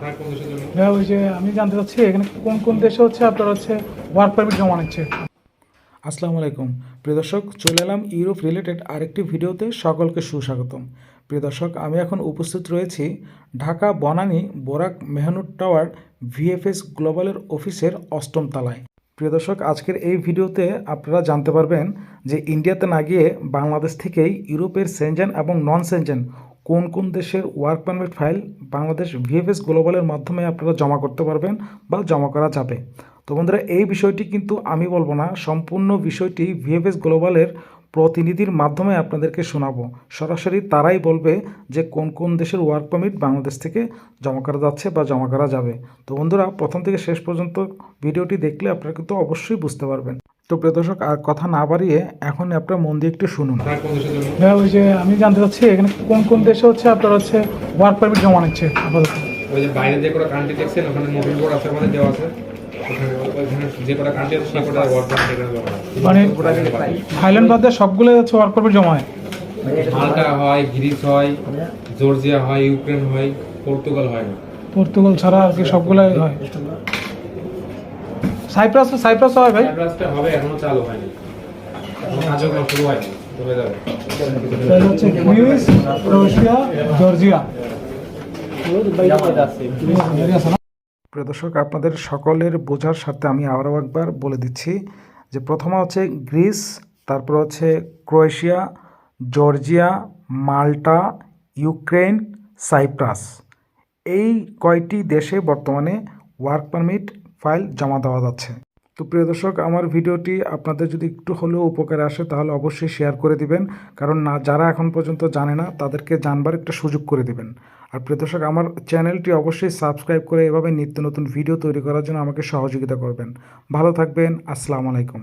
ভাইয়া ওই যে আমি জানতে চাচ্ছি এখানে কোন কোন দেশে হচ্ছে আপনার হচ্ছে ওয়ার্ক পারমিট জমা নিচ্ছে? আসসালামু আলাইকুম। প্রিয় দর্শক চলে এলাম ইউরোপ রিলেটেড আরেকটি ভিডিওতে সকলকে সুস্বাগতম। প্রিয় দর্শক আমি এখন উপস্থিত রয়েছি ঢাকা বনানী বোরাক মেহনুট টাওয়ার ভিএফএস গ্লোবালের অফিসের অষ্টম তলায়। প্রিয় দর্শক আজকের এই ভিডিওতে আপনারা জানতে পারবেন যে ইন্ডিয়াতে না গিয়ে বাংলাদেশ থেকেই ইউরোপের সেনজেন এবং নন সেনজেন কোন কোন দেশের work permit file Bangladesh VFS গ্লোবালের মাধ্যমে আপনারা জমা করতে পারবেন বা জমা করা যাবে। তো বন্ধুরা, এই বিষয়টি কিন্তু আমি বলব না, সম্পূর্ণ বিষয়টি ভিএফএস গ্লোবালের প্রতিনিধির মাধ্যমে আপনাদেরকে শোনাবো। সরাসরি তারাই বলবে যে কোন কোন দেশের ওয়ার্ক পারমিট বাংলাদেশ থেকে জমা করা যাচ্ছে বা জমা করা যাবে। তো বন্ধুরা, প্রথম থেকে শেষ পর্যন্ত ভিডিওটি দেখলে আপনারা কিন্তু অবশ্যই বুঝতে পারবেন। তো প্রিয় দর্শক আর কথা না বাড়িয়ে এখন আপনার মন দিয়ে একটু শুনুন। কোন ভাইয়া ওই যে আমি জানতে চাচ্ছি এখানে কোন কোন দেশে হচ্ছে আপনার হচ্ছে ওয়ার্ক পারমিট জমা নিচ্ছে আপাতত? ওই যে বাইরে যে কটা কান্ট্রি দেখছেন ওখানে নোটিশ বোর্ড আছে আমাদের দেওয়া আছে। ওখানে ওইখানে যে কটা কান্ট্রি আছে সেই কটা ওয়ার্ক পারমিট জমা হয়। মানে থাইল্যান্ড বাদ সবগুলো হচ্ছে ওয়ার্ক পারমিট জমা হয়? মাল্টা হয় গ্রিস হয় জর্জিয়া হয় ইউক্রেন হয় পর্তুগাল হয়। পর্তুগাল ছাড়া আর কি সবগুলাই হয়? সাইপ্রাস তো সাইপ্রাস হয় ভাই? সাইপ্রাসটা হবে এখনও চালু হয়নি। এখনও শুরু হয়নি চলে হচ্ছে জর্জিয়া। প্রিয় দর্শক আপনাদের সকলের বোঝার স্বার্থে আমি আবারও একবার বলে দিচ্ছি যে প্রথমে হচ্ছে গ্রিস তারপর হচ্ছে Croatia Georgia Malta Ukraine Cyprus. এই কয়টি দেশে বর্তমানে ওয়ার্ক পারমিট ফাইল জমা দেওয়া যাচ্ছে। তো প্রিয় দর্শক, আমার ভিডিওটি আপনাদের যদি একটু হলেও উপকারে আসে, তাহলে অবশ্যই শেয়ার করে দিবেন। কারণ না, যারা এখন পর্যন্ত জানে না, তাদেরকে জানবার একটা সুযোগ করে দিবেন। আর প্রিয় দর্শক, আমার চ্যানেলটি অবশ্যই সাবস্ক্রাইব করে এভাবে নিত্য নতুন ভিডিও তৈরি করার জন্য আমাকে সহযোগিতা করবেন। ভালো থাকবেন, আসসালামু আলাইকুম।